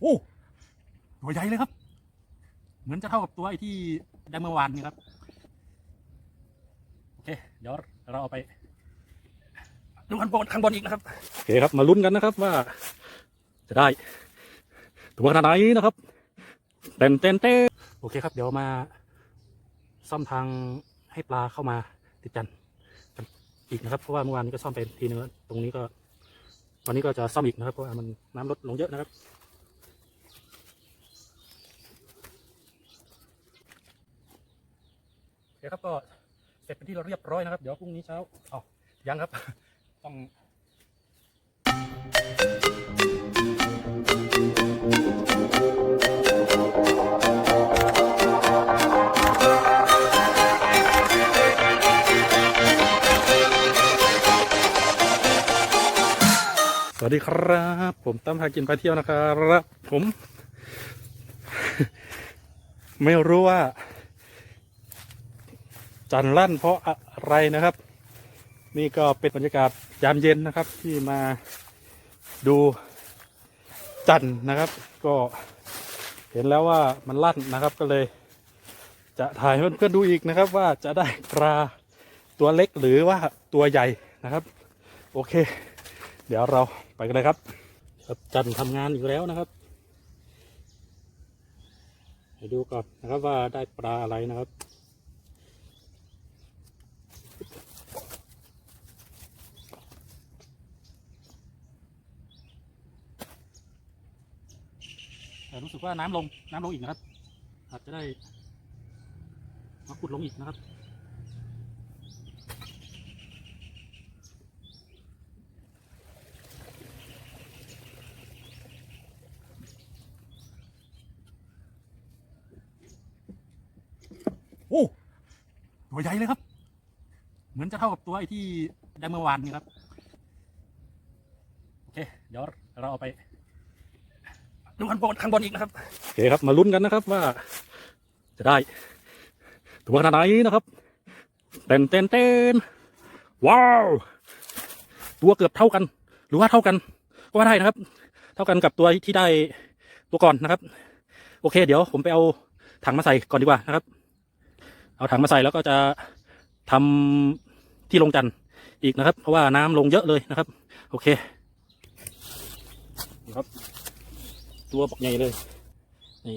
โอ้ตัวใหญ่เลยครับ เหมือนจะเท่ากับตัวไอ้ที่ได้เมื่อวานนี่ครับ โอเค เดี๋ยวเราเอาไปดูข้างบนข้างบนอีกนะครับ โอเคครับ มาลุ้นกันนะครับว่า จะได้ ตัวขนาดไหนนะครับ เต้นเต้นเต้นโอเคครับ เดี๋ยวมา ซ่อมทางให้ปลาเข้ามาติดกันกันอีกนะครับเพราะว่าเมื่อวานนี้ก็ซ่อมไปทีนึงแล้วตรงนี้ก็ ตอนนี้ก็จะซ่อมอีกนะครับเพราะว่ามันน้ำลดลงเยอะนะครับ โอเคครับก็เสร็จเป็นที่เราเรียบร้อยนะครับ เดี๋ยวพรุ่งนี้เช้าเอายังครับ ต้องสวัสดีครับ ผมตั้มพากินไปเที่ยวนะครับ ผม ไม่รู้ว่า จันลั่นเพราะอะไรนะครับ นี่ก็เป็นบรรยากาศยามเย็นนะครับที่มาดูจันนะครับ ก็เห็นแล้วว่ามันลั่นนะครับก็เลย จะถ่ายให้เพื่อนๆดูอีกนะครับ ว่าจะได้ปลาตัวเล็กหรือว่าตัวใหญ่นะครับ โอเค เดี๋ยวเราไปกันเลยครับ ครับจันทำงานอีกแล้วนะครับให้ดูก่อนนะครับว่าได้ปลาอะไรนะครับ รู้สึกว่าน้ำลงน้ำลงอีกนะครับ อาจจะได้มาขุดลงอีกนะครับโอ้ตัวใหญ่เลยครับ เหมือนจะเท่ากับตัวไอ้ที่ได้เมื่อวานนี่ครับ โอเค เดี๋ยวเราเอาไป ดูข้างบนข้างบนอีกนะครับโอเคครับมาลุ้นกันนะครับว่า จะได้ ตัวขนาดไหนนะครับเต้นเต้นเต้นว้าว ตัวเกือบเท่ากัน หรือว่าเท่ากัน ก็ว่าได้นะครับ เท่ากันกับตัวที่ได้ตัวก่อนนะครับ โอเค เดี๋ยวผมไปเอาถังมาใส่ก่อนดีกว่านะครับ เอาถังมาใส่แล้วก็จะทำที่ลงจันทร์อีกนะครับ เพราะว่าน้ำลงเยอะเลยนะครับ โอเคนะครับ ตัวบักใหญ่เลยนี่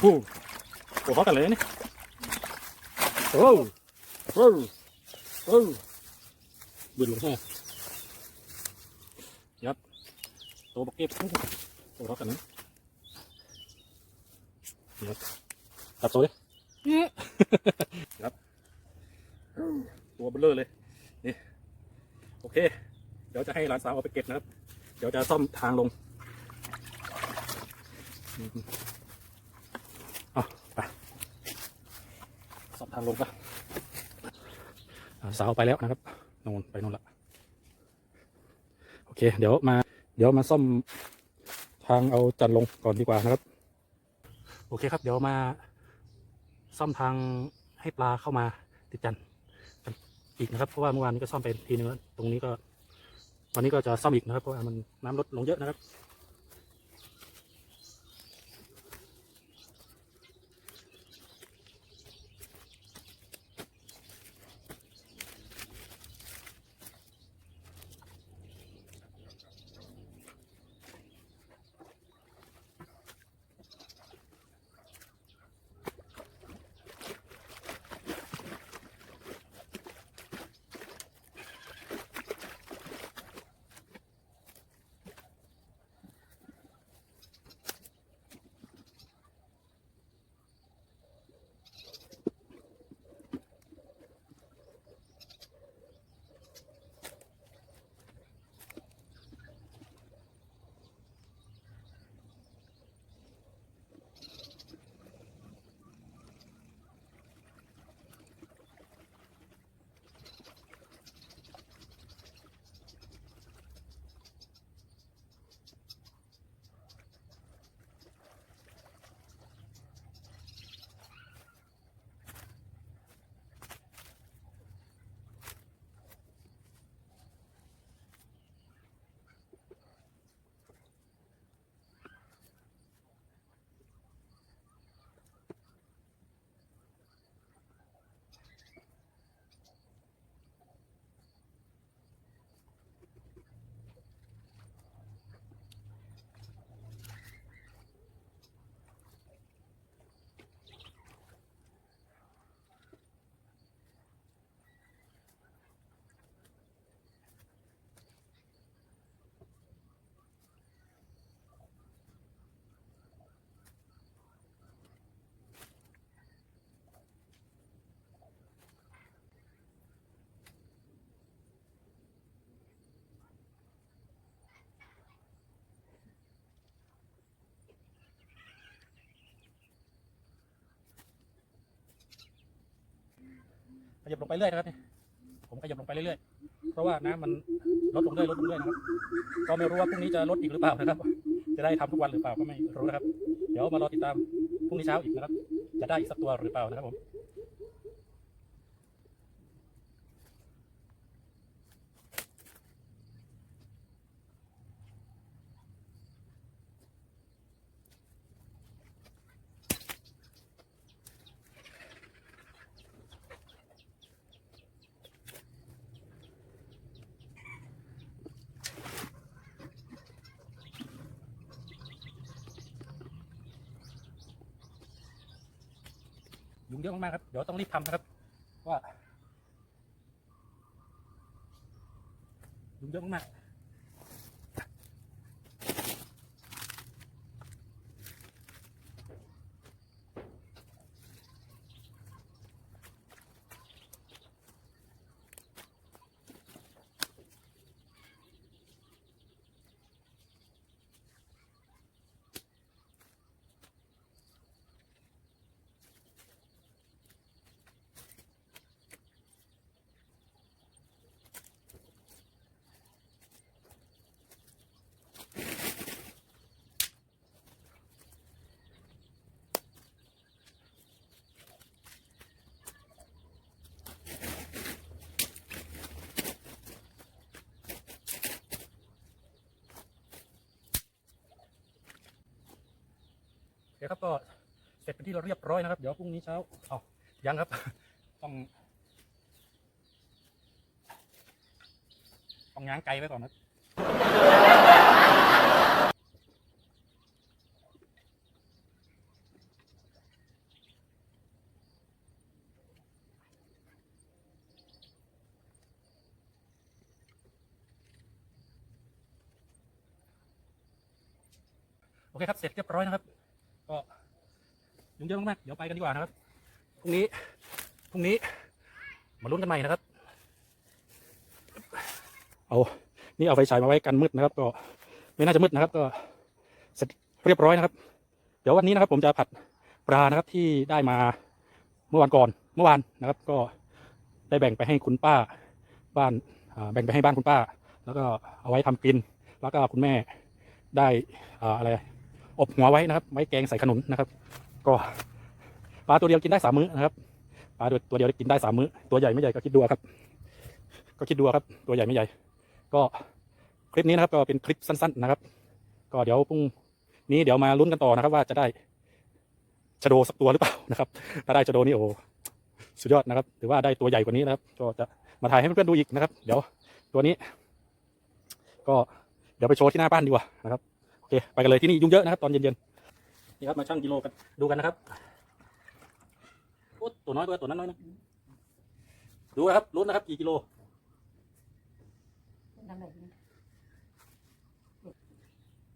โอ้โหเขากันเลยนี่โอ้โอ้โอ้บินลงใช่ยับตัวบักเก็บโอ้โหเขากันนะนี่ครับตัดตัวดิครับตัวเบลเลอร์เลยนี่โอเค เดี๋ยวจะให้หลานสาวเอาไปเก็บนะครับ ดี๋ยวจะซ่อมทางลงอืมเอาไปซ่อมทางลงปะอ่าสาวไปแล้วนะครับโน่นไปโน่นละโอเค เดี๋ยวมา เดี๋ยวมาซ่อมทางเอาจันลงก่อนดีกว่านะครับ โอเคครับ เดี๋ยวมาซ่อมทางให้ปลาเข้ามาติดจันกันอีกนะครับ เพราะว่าเมื่อวานนี้ก็ซ่อมไปทีนึงแล้วตรงนี้ก็ วันนี้ก็จะซ่อมอีกนะครับเพราะว่ามันน้ำลดลงเยอะนะครับ ยับลงไปเรื่อยนะครับทีผมขยับลงไปเรื่อยๆ เพราะว่าน้ำมันลดลงเรื่อยลดลงเรื่อยนะครับ ก็ไม่รู้ว่าพรุ่งนี้จะลดอีกหรือเปล่านะครับ จะได้ทำทุกวันหรือเปล่าก็ไม่รู้นะครับ เดี๋ยวมารอติดตามพรุ่งนี้เช้าอีกนะครับ จะได้อีกสักตัวหรือเปล่านะครับผม ยุงเยอะมากๆครับเดี๋ยวต้องรีบทำนะครับว่ายุงเยอะมากๆ ครับ ก็เสร็จเป็นที่เรียบร้อยนะครับ เดี๋ยวพรุ่งนี้เช้าเอายังครับ ต้องต้องง้างไกลไว้ก่อนนะโอเคครับ เสร็จเรียบร้อยนะครับ ก็ยุ่งเยอะมากเดี๋ยวไปกันดีกว่านะครับพรุ่งนี้พรุ่งนี้มาลุ้นกันใหม่นะครับ เอานี่เอาไฟฉายมาไว้กันมืดนะครับ ก็ไม่น่าจะมืดนะครับ ก็เสร็จเรียบร้อยนะครับ เดี๋ยววันนี้นะครับ ผมจะผัดปลานะครับที่ได้มาเมื่อวันก่อนเมื่อวานนะครับ ก็ได้แบ่งไปให้คุณป้าบ้านแบ่งไปให้บ้านคุณป้า แล้วก็เอาไว้ทำกิน แล้วก็คุณแม่ได้ออะไร อบหัวไว้นะครับ ไว้แกงใส่ขนุนนะครับ ก็ปลาตัวเดียวกินได้สามมื้อนะครับปลาตัวเดียวกินได้สามมื้อตัวใหญ่ไม่ใหญ่ก็คิดดูครับ ก็คิดดูครับ ตัวใหญ่ไม่ใหญ่ ก็คลิปนี้นะครับก็เป็นคลิปสั้น ๆนะครับ ก็เดี๋ยวพรุ่งนี้เดี๋ยวมาลุ้นกันต่อนะครับ ว่าจะได้ชะโดสักตัวหรือเปล่านะครับ ถ้าได้ชะโดนี่โอ้สุดยอดนะครับถือว่าได้ตัวใหญ่กว่านี้นะครับ ก็จะมาถ่ายให้เพื่อนๆดูอีกนะครับ เดี๋ยวตัวนี้ ก็เดี๋ยวไปโชว์ที่หน้าบ้านดีกว่านะครับ เคไปกันเลยที่นี่ยุ่งเยอะนะครับตอนเย็นๆนี่ครับมาชั่งกิโลกันดูกันนะครับโอ้ตัวน้อยตัวตัวนั้นน้อยนะดูนะครับลุ้นนะครับกี่กิโล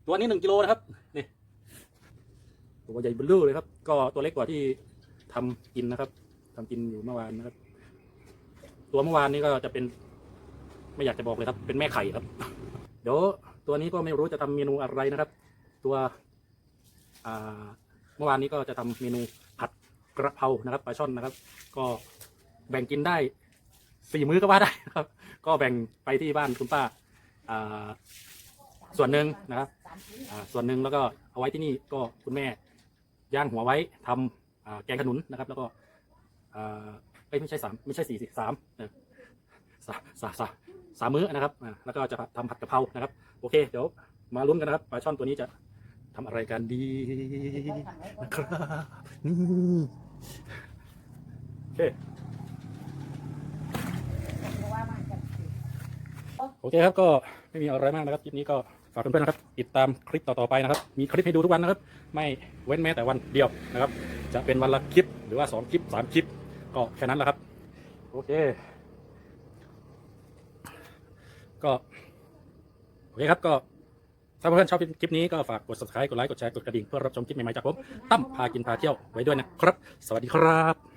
ตัวนี้หนึ่งกิโลนะครับนี่ตัวใหญ่เบลอเลยครับ ก็ตัวเล็กกว่าที่ทำกินนะครับทำกินอยู่เมื่อวานนะครับ ตัวเมื่อวานนี้ก็จะเป็น ไม่อยากจะบอกเลยครับ เป็นแม่ไข่ครับ เดี๋ยว ตัวนี้ก็ไม่รู้จะทำเมนูอะไรนะครับ ตัวเมื่อวานนี้ก็จะทำเมนูผัดกระเพรานะครับปลาช่อนนะครับ ก็แบ่งกินได้สี่มื้อก็ว่าได้นะครับ ก็แบ่งไปที่บ้านคุณป้าส่วนหนึ่งนะครับส่วนหนึ่งแล้วก็เอาไว้ที่นี่ก็คุณแม่ย่างหัวไว้ทำอ่าแกงขนุนนะครับ แล้วก็ไม่ใช่สามไม่ใช่สี่สิสามสามสาม สามมื้อนะครับอ่าแล้วก็จะทำผัดกะเพรานะครับ โอเค เดี๋ยวมาลุ้นกันนะครับปลาช่อนตัวนี้จะทำอะไรกันดีนะครับนี่โอเคโอเคครับก็ไม่มีอะไรมากนะครับคลิปนี้ก็ฝากเพื่อนๆนะครับ ติดตามคลิปต่อๆไปนะครับ มีคลิปให้ดูทุกวันนะครับ ไม่เว้นแม้แต่วันเดียวนะครับ จะเป็นวันละคลิปหรือว่าสองคลิปสามคลิป ก็แค่นั้นแหละครับ โอเค ก็โอเคครับก็ถ้าเพื่อนชอบคลิปนี้ก็ฝากกด subscribe กดไลค์กดแชร์กดกระดิ่งเพื่อรับชมคลิปใหม่ๆจากผมตั้มพากินพาเที่ยวไว้ด้วยนะครับ สวัสดีครับ